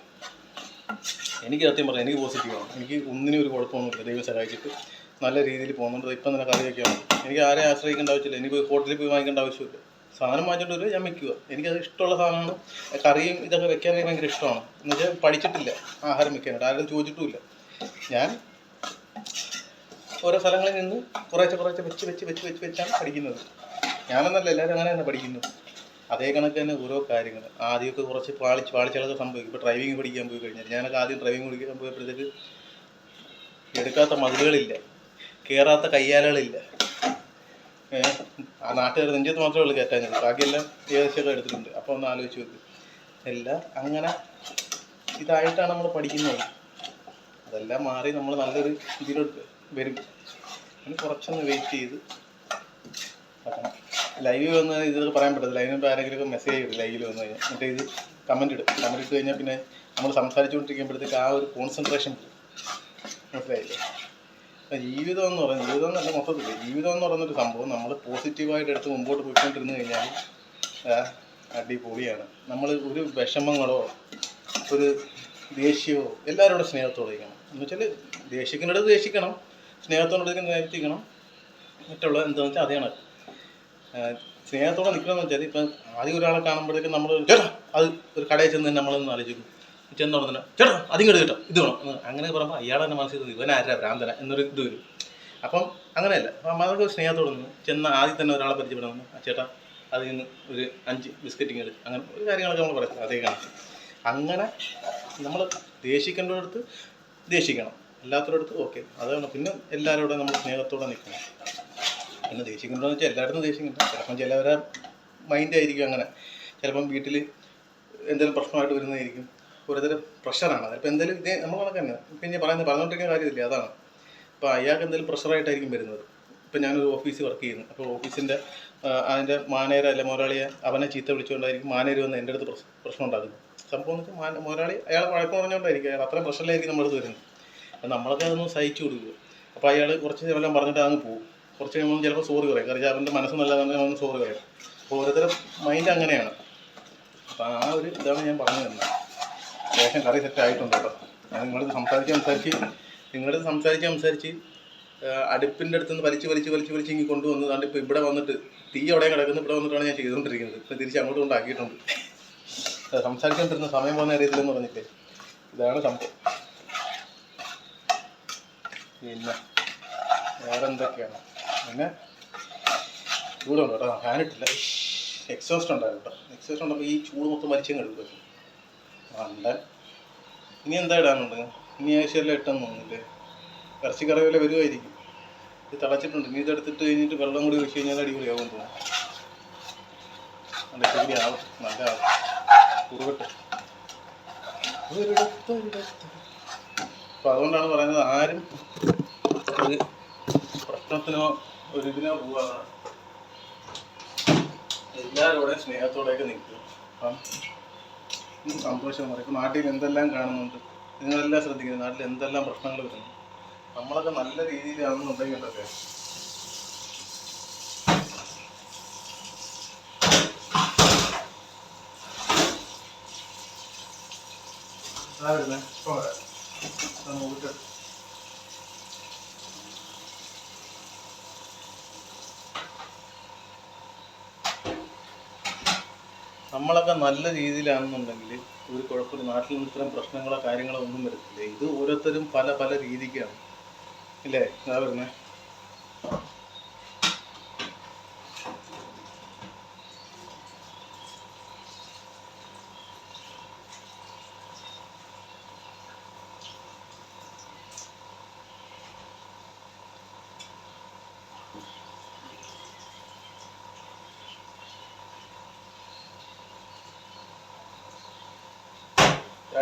Speaker 1: എനിക്ക് സത്യം പറയാം എനിക്ക് പോസിറ്റീവാണ് എനിക്ക് ഒന്നിനും ഒരു കുഴപ്പമൊന്നുമില്ല. ദൈവം സഹായിച്ചിട്ട് നല്ല രീതിയിൽ പോകുന്നുണ്ട്. ഇപ്പം തന്നെ കറിയൊക്കെയാണ് എനിക്ക് ആരെ ആശ്രയിക്കേണ്ട ആവശ്യമില്ല. എനിക്ക് ഹോട്ടലിൽ പോയി വാങ്ങിക്കേണ്ട ആവശ്യമില്ല. സാധനം വാങ്ങിച്ചോണ്ട് വരിക ഞാൻ വെക്കുക എനിക്കത് ഇഷ്ടമുള്ള സാധനമാണ്. കറിയും ഇതൊക്കെ വെക്കാനൊക്കെ ഭയങ്കര ഇഷ്ടമാണ്. എന്നുവെച്ചാൽ പഠിച്ചിട്ടില്ല. ആഹാരം വെക്കാനായിട്ട്. ആരും ചോദിച്ചിട്ടുമില്ല. ഞാൻ ഓരോ സ്ഥലങ്ങളിൽ നിന്ന് കുറേശ്ശെ കുറേശ്ശെ വെച്ച് വെച്ച് വെച്ച് വെച്ച് വെച്ചാണ് പഠിക്കുന്നത്. ഞാനെന്നല്ല എല്ലാവരും അങ്ങനെ തന്നെ പഠിക്കുന്നത് അതേ കണക്ക് തന്നെ ഓരോ കാര്യങ്ങൾ. ആദ്യമൊക്കെ കുറച്ച് പാളിച്ച് പാളിച്ചകളൊക്കെ സംഭവിക്കും. ഇപ്പോൾ ഡ്രൈവിംഗ് പഠിക്കാൻ പോയി കഴിഞ്ഞാൽ ഞാനൊക്കെ ആദ്യം ഡ്രൈവിംഗ് പഠിക്കാൻ പോയപ്പോഴത്തേക്ക് എടുക്കാത്ത മതിലുകളില്ല. കയറാത്ത കയ്യാലകളില്ല. ആ നാട്ടുകാർ നെഞ്ചത്ത് മാത്രമേ ഉള്ളൂ കയറ്റാൻ ഞാൻ ബാക്കിയെല്ലാം ഏകദേശമൊക്കെ എടുത്തിട്ടുണ്ട്. അപ്പോൾ ഒന്ന് ആലോചിച്ച് നോക്ക്. എല്ലാം അങ്ങനെ ഇതായിട്ടാണ് നമ്മൾ പഠിക്കുന്നത്. അതെല്ലാം മാറി നമ്മൾ നല്ലൊരു ഇതിലോട്ട് വരും. പിന്നെ കുറച്ചൊന്ന് വെയിറ്റ് ചെയ്ത് ലൈവിൽ ലൈവ് വന്ന് ഇത് പറയാൻ പറ്റത്തില്ല. അതിനുമ്പോൾ ആരെങ്കിലും മെസ്സേജ് ഇടും ലൈവിൽ വന്നു കഴിഞ്ഞാൽ എന്നിട്ട് ഇത് കമന്റ് ഇടും. കമന്റ് ഇട്ട് കഴിഞ്ഞാൽ പിന്നെ നമ്മൾ സംസാരിച്ചുകൊണ്ടിരിക്കുമ്പോഴത്തേക്ക് ആ ഒരു കോൺസെൻട്രേഷൻ മനസ്സിലായില്ലേ? അപ്പം ജീവിതം എന്ന് പറയുന്നത് ജീവിതം എന്നല്ല മൊത്തത്തിൽ ജീവിതം എന്ന് പറയുന്നൊരു സംഭവം നമ്മൾ പോസിറ്റീവായിട്ട് എടുത്ത് മുമ്പോട്ട് പോയിക്കൊണ്ടിരുന്ന് കഴിഞ്ഞാൽ അടിപൊളിയാണ്. നമ്മൾ ഒരു വിഷമങ്ങളോ ഒരു ദേഷ്യമോ എല്ലാവരോടും സ്നേഹത്തോടെ ഇരിക്കണം. എന്ന് വെച്ചാൽ ദേഷിക്കുന്നിടത്ത് ദേഷിക്കണം സ്നേഹത്തോടെ സ്നേഹിക്കണം മറ്റുള്ള എന്താണെന്ന് വെച്ചാൽ അതേ കണക്ക് ആ, സ്നേഹത്തോടെ നിൽക്കണമെന്ന് വെച്ചാൽ ഇപ്പം ആദ്യം ഒരാളെ കാണുമ്പോഴേക്കും നമ്മൾ ചേട്ടാ അത് ഒരു കടയിൽ ചെന്ന് നമ്മളൊന്ന് ആലോചിക്കും. ചെന്നോടെ തന്നെ ചേട്ടാ അതിങ്ങ് കേട്ടോ ഇത് വേണം. അങ്ങനെ പറയുമ്പോൾ അയാൾ തന്നെ മനസ്സിൽ ഇവൻ ആരാ ഭ്രാന്തന? എന്നൊരു ഇത് വരും. അപ്പം അങ്ങനെയല്ല അപ്പം അതൊക്കെ സ്നേഹത്തോടെ നിന്ന് ചെന്ന് ആദ്യം തന്നെ ഒരാളെ പരിചയപ്പെടണം. ആ ചേട്ടാ അതിൽ നിന്ന് ഒരു അഞ്ച് ബിസ്ക്കറ്റിങ് എടുത്ത് അങ്ങനെ ഒരു കാര്യങ്ങളൊക്കെ നമ്മൾ പറയും അതേ കാണാം അങ്ങനെ നമ്മൾ ദേഷിക്കേണ്ടടുത്ത് ദേഷിക്കണം. അല്ലാത്തടത്ത് ഓക്കെ അതാണ് പിന്നെ എല്ലാവരോടും നമ്മൾ സ്നേഹത്തോടെ നിൽക്കണം. പിന്നെ ദേഷിക്കേണ്ടതെന്ന് വെച്ചാൽ എല്ലായിടത്തും ദേഷ്യമില്ല ചിലപ്പം ചിലവരെ മൈൻഡ് ആയിരിക്കും അങ്ങനെ. ചിലപ്പം വീട്ടിൽ എന്തെങ്കിലും പ്രശ്നമായിട്ട് വരുന്നതായിരിക്കും. ഓരോരുത്തർ പ്രഷറാണ് അതിപ്പോൾ എന്തെങ്കിലും ഇതേ നമ്മൾ കണക്ക് തന്നെ. ഇപ്പം ഇനി പറയുന്നത് പറഞ്ഞുകൊണ്ടിരിക്കുന്ന കാര്യമില്ല അതാണ്. അപ്പോൾ അയാൾക്ക് എന്തെങ്കിലും പ്രഷറായിട്ടായിരിക്കും വരുന്നത്. ഇപ്പം ഞാനൊരു ഓഫീസിൽ വർക്ക് ചെയ്യുന്നു. അപ്പോൾ ഓഫീസിന്റെ അതിന്റെ മാനേജർ അല്ലെ മുതലാളിയെ അവനെ ചീത്ത വിളിച്ചുകൊണ്ടായിരിക്കും മാനേജർ വന്ന് എന്റെ അടുത്ത് പ്രശ്നം ഉണ്ടാക്കുന്നത്. സംഭവം വെച്ചാൽ മുതലാളി അയാൾ വഴക്കം പറഞ്ഞുകൊണ്ടായിരിക്കും. അയാൾ അത്രയും പ്രഷറിലായിരിക്കും നമ്മുടെ അടുത്ത് വരുന്നത്. നമ്മളൊക്കെ അതൊന്ന് സഹിച്ചു കൊടുക്കുക. അപ്പോൾ അയാൾ കുറച്ച് എല്ലാം പറഞ്ഞിട്ട് അങ്ങ് പോകും. കുറച്ച് കഴിയുമ്പോൾ ചിലപ്പോൾ സോറി പറയും. കാരണം അവന്റെ മനസ്സ് നല്ലതാണെങ്കിൽ അവൻ സോറി പറയും. അപ്പോൾ ഓരോരുത്തരും മൈൻഡ് അങ്ങനെയാണ്. അപ്പോൾ ആ ഒരു ഇതാണ് ഞാൻ പറഞ്ഞു തരുന്നത്. ശേഷം കറി സെറ്റ് ആയിട്ടുണ്ട് കേട്ടോ. ഞാൻ നിങ്ങളടുത്ത് സംസാരിച്ച് സംസാരിച്ച് നിങ്ങളടുത്ത് സംസാരിച്ച് സംസാരിച്ച് അടുപ്പിന്റെ അടുത്ത് നിന്ന് വലിച്ച് വലിച്ച് വലിച്ച് വലിച്ച് ഇങ്ങനെ കൊണ്ടുവന്ന് അതുകൊണ്ട് ഇപ്പോൾ ഇവിടെ വന്നിട്ട് തീ അവിടെ കിടക്കുന്നു ഇവിടെ വന്നിട്ടാണ് ഞാൻ ചെയ്തുകൊണ്ടിരിക്കുന്നത്. ഇപ്പം തിരിച്ച് അങ്ങോട്ട് കൊണ്ടാക്കിയിട്ടുണ്ട്. സംസാരിച്ചുകൊണ്ടിരുന്ന സമയം പോകുന്ന അറിയത്തില്ലെന്ന് പറഞ്ഞില്ലേ? ഇതാണ് സംഭവം. പിന്നെ വേറെ എന്തൊക്കെയാണ് പിന്നെ ചൂടുണ്ട് കേട്ടോ. ഫാൻ ഇട്ടില്ല. എക്സോസ്റ്റ് ഉണ്ടായിരുന്നു കേട്ടോ. എക്സോസ്റ്റ് ഉണ്ടപ്പോൾ ഈ ചൂട് മൊത്തം വലിച്ചങ്ങ് എടുക്കും. അണ്ട ഇനി എന്താ ഇടാനുണ്ട്? ഇനി ആഴ്ചയല്ല ഇട്ടെന്ന് തോന്നുന്നില്ലേ? ഇറച്ചി കറി വല്ല വരുമായിരിക്കും ഇത് തിളച്ചിട്ടുണ്ട്. ഇനി ഇതെടുത്തിട്ട് കഴിഞ്ഞിട്ട് വെള്ളം കൂടി ഒഴിച്ച് കഴിഞ്ഞാൽ അടിപൊളിയാവും തോന്നുന്നു. നല്ല ശരി ആവും നല്ല ആവും കുറുകട്ടെ. ഒരിടത്ത് ഒരിടത്ത് അപ്പം അതുകൊണ്ടാണ് പറയുന്നത് ആരും ഒരു പ്രശ്നത്തിനോ ഒരു ഇതിനോ പോവാതെ എല്ലാവരോടെയും സ്നേഹത്തോടെയൊക്കെ നിൽക്കും. അപ്പം ഉം സന്തോഷം പറയും. നാട്ടിൽ എന്തെല്ലാം കാണുന്നുണ്ട്? നിങ്ങളെല്ലാം ശ്രദ്ധിക്കുന്നത് നാട്ടിൽ എന്തെല്ലാം പ്രശ്നങ്ങൾ വരുന്നു? നമ്മളൊക്കെ നല്ല രീതിയിലാണെന്നുണ്ടെങ്കിൽ ഒക്കെ ആയിരുന്നേ ഇപ്പൊ വരാം. നമ്മളൊക്കെ നല്ല രീതിയിലാണെന്നുണ്ടെങ്കിൽ ഒരു കുഴപ്പമില്ല. നാട്ടിൽ നിന്ന് ഇത്തരം പ്രശ്നങ്ങളോ കാര്യങ്ങളോ ഒന്നും വരത്തില്ല. ഇത് ഓരോരുത്തരും പല പല രീതിക്കാണ്. ഇല്ലേ? ഇതാ വരുന്നേ.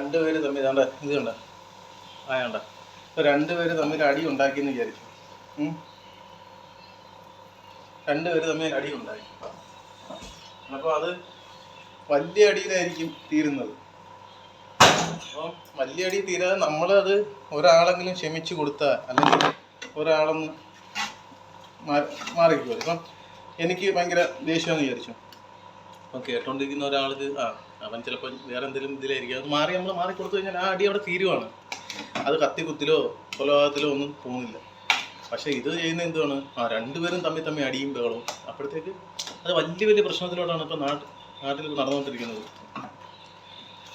Speaker 1: രണ്ടുപേര് തമ്മിൽ ഇതാണ്ട ഇത് കണ്ട? ആ കണ്ട? ഇപ്പൊ രണ്ടുപേര് തമ്മിൽ അടി ഉണ്ടാക്കിയെന്ന് വിചാരിച്ചു. രണ്ടുപേര് തമ്മിൽ അടി ഉണ്ടാക്കി. അപ്പോൾ അത് വലിയ അടിയിലായിരിക്കും തീരുന്നത്. അപ്പോൾ വലിയ അടി തീരാതെ നമ്മളത് ഒരാളെങ്കിലും ക്ഷമിച്ചു കൊടുത്താൽ അല്ലെങ്കിൽ ഒരാളൊന്ന് മാറിക്കുമല്ലോ ഇപ്പം എനിക്ക് ഭയങ്കര ദേഷ്യമെന്ന് വിചാരിച്ചു. അപ്പം കേട്ടോണ്ടിരിക്കുന്ന ഒരാൾക്ക് ആ അവൻ ചിലപ്പോൾ വേറെ എന്തെങ്കിലും ഇതിലായിരിക്കും. അത് മാറി നമ്മൾ മാറി കൊടുത്തു കഴിഞ്ഞാൽ ആ അടി അവിടെ തീരുവാണ്. അത് കത്തി കുത്തിലോ കൊലപാതകത്തിലോ ഒന്നും പോകുന്നില്ല പക്ഷേ ഇത് ചെയ്യുന്ന എന്തുവാണ്? ആ രണ്ടുപേരും തമ്മിൽ തമ്മിൽ അടിയും ബഹളവും. അപ്പോഴത്തേക്ക് അത് വലിയ വലിയ പ്രശ്നത്തിലോട്ടാണ് ഇപ്പോൾ നാട്ട് നാട്ടിൽ നടന്നുകൊണ്ടിരിക്കുന്നത്.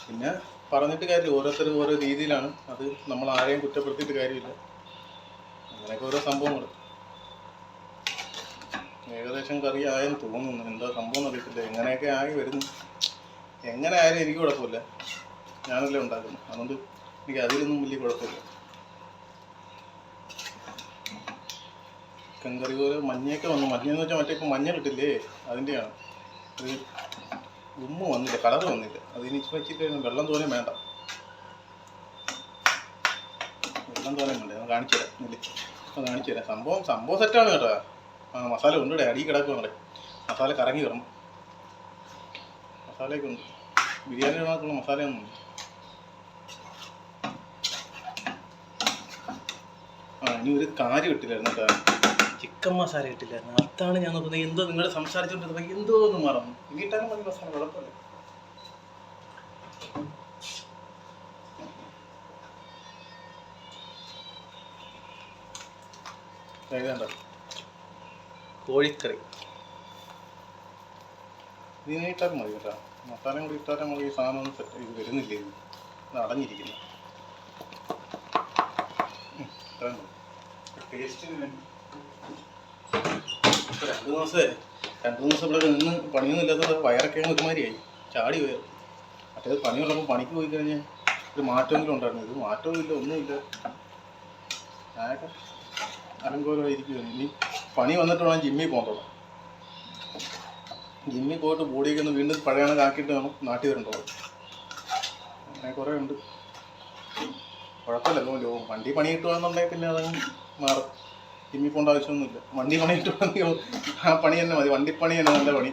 Speaker 1: പിന്നെ പറഞ്ഞിട്ട് കാര്യമില്ല. ഓരോരുത്തരും ഓരോ രീതിയിലാണ്. അത് നമ്മൾ ആരെയും കുറ്റപ്പെടുത്തിയിട്ട് കാര്യമില്ല. അങ്ങനെയൊക്കെ ഓരോ സംഭവങ്ങൾ ഏകദേശം കറി ആയെന്ന് തോന്നുന്നു. എന്താ സംഭവം അറിയത്തില്ല. എങ്ങനെയൊക്കെ ആയി വരുന്നു. എങ്ങനെ ആയാലും എനിക്ക് കുഴപ്പമില്ല. ഞാനല്ലേ ഉണ്ടാക്കുന്നു അതുകൊണ്ട് എനിക്ക് അതിലൊന്നും വലിയ കുഴപ്പമില്ല. ചിക്കൻ കറി പോലെ മഞ്ഞയൊക്കെ വന്നു. മഞ്ഞയെന്ന് വെച്ചാൽ മറ്റേ ഇപ്പം മഞ്ഞ കിട്ടില്ലേ? അതിന്റെയാണ്. ഒരു ഉമ്മ വന്നില്ല. കളർ വന്നില്ല. അതിന് വെച്ചിട്ട് വെള്ളം തോനെ വേണ്ട. വെള്ളം തോനെ വേണ്ട. കാണിച്ചു തരാം ഇല്ലേ? കാണിച്ചു തരാം സംഭവം സംഭവം സെറ്റാണ് കേട്ടോ. ആ മസാല ഉണ്ട് അടി കിടക്കും അവിടെ മസാല കറങ്ങി വരണം. മസാലയൊക്കെ ഉണ്ട്. ബിരിയാണി ഉണ്ടാക്കുന്ന മസാലയൊന്നും. ആ ഇനി ഒരു കാര്യം ഇട്ടില്ലായിരുന്നു കേട്ടോ. ചിക്കൻ മസാല ഇട്ടില്ലായിരുന്നു. അതാണ് ഞാൻ നോക്കുന്നത്. എന്തോ നിങ്ങൾ സംസാരിച്ചുകൊണ്ടിരുന്നത് എന്തോ ഒന്ന് മറന്നു. കിട്ടാനും മതി മസാല കുഴപ്പമില്ല. ഏതാണ്ട കോഴിക്കറി. ഇതിനെ ഇട്ടാലും മതി കേട്ടോ. മസാലയും കൂടി ഇട്ടാലും നമ്മൾ ഈ സാധനം ഒന്ന് സെറ്റ് ഇത് വരുന്നില്ല? ഇത് അടഞ്ഞിരിക്കുന്നു. ടേസ്റ്റിന് വേണ്ടി. രണ്ട് ദിവസമേ രണ്ട് ദിവസം ഇവിടെ നിന്ന് പണിയൊന്നും ഇല്ലാത്തത് വയറൊക്കെ ഒരുമാതിരിയായി ചാടി വയറും മറ്റേത് പണിയുള്ളപ്പോൾ പണിക്ക് പോയി കഴിഞ്ഞാൽ ഒരു മാറ്റമെങ്കിലും ഉണ്ടായിരുന്നു. ഇത് മാറ്റവും ഇല്ല ഒന്നുമില്ല. ഞാനൊക്കെ അലങ്കോലമായിരിക്കും ഇനി. പണി വന്നിട്ട് വേണം ജിമ്മിൽ പോകണ്ടോ ജിമ്മിൽ പോയിട്ട് ബോഡിയൊക്കെ ഒന്ന് വീണ്ടും പഴയ കണക്കാക്കിയിട്ട് വേണം നാട്ടിൽ വരണ്ടോ അങ്ങനെ കുറേ ഉണ്ട്. കുഴപ്പമില്ല ലോ വണ്ടി പണി കിട്ടുകയാണെന്നുണ്ടെങ്കിൽ പിന്നെ അതങ്ങ് മാറും. ജിമ്മിൽ പോകേണ്ട ആവശ്യമൊന്നുമില്ല. വണ്ടി പണി കിട്ടുവാണെങ്കിൽ ആ പണി തന്നെ മതി. വണ്ടിപ്പണി തന്നെ നല്ല പണി.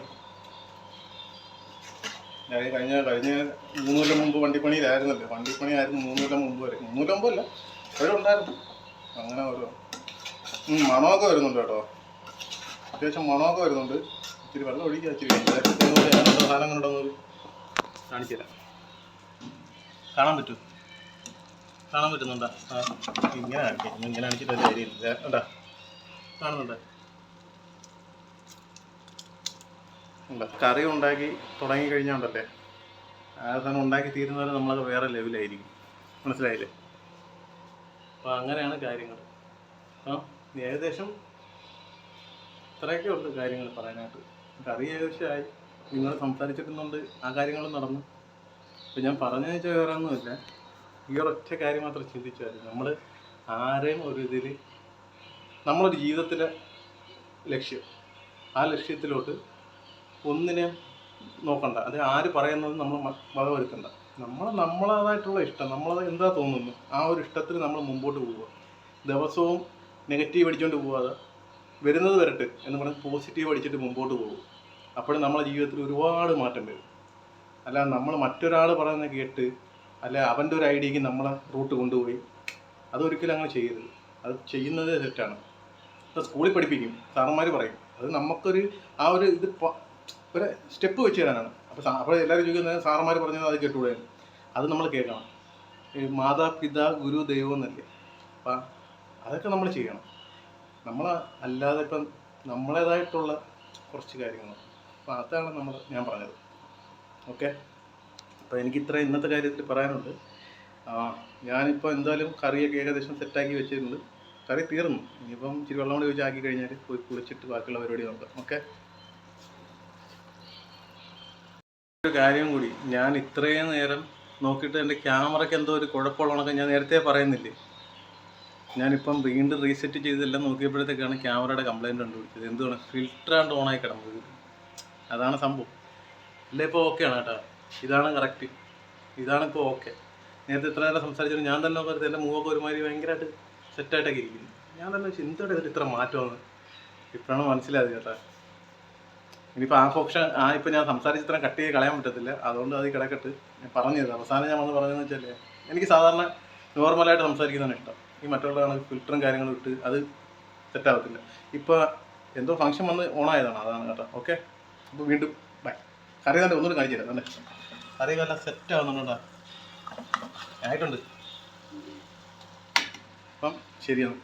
Speaker 1: ഞാൻ കഴിഞ്ഞ കഴിഞ്ഞ മൂന്ന് കൊല്ലം മുമ്പ് വണ്ടിപ്പണിയിലായിരുന്നല്ലോ. വണ്ടിപ്പണിയായിരുന്നു മൂന്ന് കൊല്ലം മുമ്പ് വരെ. മൂന്ന് കൊല്ലം മുമ്പല്ല അവരുണ്ടായിരുന്നു അങ്ങനെ ഓരോ മണമൊക്കെ വരുന്നുണ്ട് കേട്ടോ. അത്യാവശ്യം മണമൊക്കെ വരുന്നുണ്ട്. ഇച്ചിരി വെള്ളം ഒഴിക്കുക ഇച്ചിരി കാണിച്ചു തരാം. കാണാൻ പറ്റൂ? കാണാൻ പറ്റുന്നുണ്ടോ? ഇങ്ങനെ കാണിക്കാം. ഇങ്ങനെ കാണിച്ചിട്ട് ഒരു കാര്യമില്ല ഉണ്ടാ കാണുന്നുണ്ട്? കറി ഉണ്ടാക്കി തുടങ്ങി കഴിഞ്ഞാണ്ടല്ലേ ആ സാധനം ഉണ്ടാക്കി തീരുന്നവരെ നമ്മളത് വേറെ ലെവലായിരിക്കും മനസ്സിലായില്ലേ? അപ്പോൾ അങ്ങനെയാണ് കാര്യങ്ങൾ ആ? ഏകദേശം ഇത്രയൊക്കെ ഉണ്ട് കാര്യങ്ങൾ പറയാനായിട്ട്. കറി ഏകദേശമായി നിങ്ങൾ സംസാരിച്ചിട്ടുന്നുണ്ട് ആ കാര്യങ്ങൾ നടന്നു. ഇപ്പം ഞാൻ പറഞ്ഞു വെച്ചാൽ വേറെ ഒന്നുമില്ല. ഈ ഒരൊറ്റ കാര്യം മാത്രം ചിന്തിച്ചാൽ മതി നമ്മൾ ആരെയും ഒരു ഇതിൽ നമ്മളൊരു ജീവിതത്തിലെ ലക്ഷ്യം. ആ ലക്ഷ്യത്തിലോട്ട് ഒന്നിനെ നോക്കണ്ട. അത് ആര് പറയുന്നത് നമ്മൾ വകവെടുക്കണ്ട നമ്മൾ നമ്മളതായിട്ടുള്ള ഇഷ്ടം. നമ്മളത് എന്താ തോന്നുന്നു? ആ ഒരു ഇഷ്ടത്തിൽ നമ്മൾ മുമ്പോട്ട് പോവുക. ദിവസവും നെഗറ്റീവ് അടിച്ചുകൊണ്ട് പോവാതെ വരുന്നത് വരട്ടെ എന്ന് പറഞ്ഞ് പോസിറ്റീവ് അടിച്ചിട്ട് മുമ്പോട്ട് പോകും. അപ്പോഴും നമ്മളെ ജീവിതത്തിൽ ഒരുപാട് മാറ്റം വരും. അല്ല നമ്മൾ മറ്റൊരാൾ പറയുന്നത് കേട്ട് അല്ല അവന്റെ ഒരു ഐഡിയക്ക് നമ്മളെ റൂട്ട് കൊണ്ടുപോയി. അതൊരിക്കലും അങ്ങനെ ചെയ്യരുത്. അത് ചെയ്യുന്നത് തെറ്റാണ്. ഇപ്പോൾ സ്കൂളിൽ പഠിപ്പിക്കും. സാറന്മാർ പറയും. അത് നമുക്കൊരു ആ ഒരു ഇത് ഒരു സ്റ്റെപ്പ് വെച്ച് തരാനാണ്. അപ്പോൾ അപ്പോൾ എല്ലാവരും ചോദിക്കുന്നത് സാറന്മാർ പറഞ്ഞത് അത് കേട്ടുകൂടെ അത് നമ്മൾ കേൾക്കണം. മാതാപിതാ ഗുരു ദൈവം എന്നല്ലേ. അപ്പം അതൊക്കെ നമ്മൾ ചെയ്യണം. നമ്മൾ അല്ലാതെ ഇപ്പം നമ്മളേതായിട്ടുള്ള കുറച്ച് കാര്യങ്ങൾ അപ്പോൾ അതാണ് നമ്മൾ ഞാൻ പറഞ്ഞത്. ഓക്കെ? അപ്പോൾ എനിക്ക് ഇത്ര ഇന്നത്തെ കാര്യത്തിൽ പറയാനുണ്ട്. ഞാനിപ്പോൾ എന്തായാലും കറിയൊക്കെ ഏകദേശം സെറ്റാക്കി വെച്ചിട്ടുണ്ട്. കറി തീർന്നു. ഇനിയിപ്പം ഇച്ചിരി വെള്ളം കൂടി വെച്ചാക്കി കഴിഞ്ഞാൽ പോയി കുളിച്ചിട്ട് ബാക്കിയുള്ള പരിപാടി നോക്കാം. ഓക്കെ? ഒരു കാര്യം കൂടി. ഞാൻ ഇത്രയും നേരം നോക്കിയിട്ട് എന്റെ ക്യാമറയ്ക്ക് എന്തോ ഒരു കുഴപ്പമുള്ളതൊക്കെ ഞാൻ നേരത്തെ പറയുന്നില്ലേ? ഞാനിപ്പം വീണ്ടും റീസെറ്റ് ചെയ്തെല്ലാം നോക്കിയപ്പോഴത്തേക്കാണ് ക്യാമറയുടെ കംപ്ലൈന്റ് കണ്ടുപിടിച്ചത്. എന്തുകൊണ്ട് ഫിൽറ്ററാണ്ട് ഓണായി കിടന്നത്. അതാണ് സംഭവം. അല്ലേ ഇപ്പോൾ ആണ് കേട്ടോ. ഇതാണ് കറക്റ്റ് ഇതാണ് ഇപ്പോൾ ഓക്കെ നേരത്തെ ഇത്ര നേരം സംസാരിച്ചിട്ട് ഞാൻ തന്നെ നോക്കരുത് എന്റെ മൂവൊക്കെ ഒരുമാതിരി ഭയങ്കരമായിട്ട് സെറ്റായിട്ടൊക്കെ ഇരിക്കുന്നു. ഞാൻ തന്നെ ചിന്തയുടെ ഇതിൽ ഇത്ര മാറ്റമാണ് ഇപ്പോഴാണ് മനസ്സിലായത് കേട്ടോ. ഇനിയിപ്പോൾ ആ ഓപ്ഷൻ ആ ഇപ്പം ഞാൻ സംസാരിച്ച് ഇത്രയും കട്ട് ചെയ്ത് കളയാൻ പറ്റത്തില്ല. അതുകൊണ്ട് അത് കിടക്കട്ട് ഞാൻ പറഞ്ഞത്. അവസാനം ഞാൻ വന്ന് പറഞ്ഞതെന്ന് വെച്ചാൽ എനിക്ക് സാധാരണ നോർമലായിട്ട് സംസാരിക്കുന്നതാണ് ഇഷ്ടം. ഈ മറ്റുള്ളതാണ് ഫിൽറ്ററും കാര്യങ്ങളും ഇട്ട് അത് സെറ്റാകത്തില്ല ഇപ്പോൾ എന്തോ ഫംഗ്ഷൻ വന്ന് ഓണായതാണ് അതാണ് കേട്ടോ. ഓക്കെ അപ്പോൾ വീണ്ടും ബൈ കറി തന്നെ ഒന്നുകൂടി കാണിച്ചു തരാം അല്ലേ സെറ്റ് ആവുന്നുണ്ടോ ആയിട്ടുണ്ട്. അപ്പം ശരിയാണ്.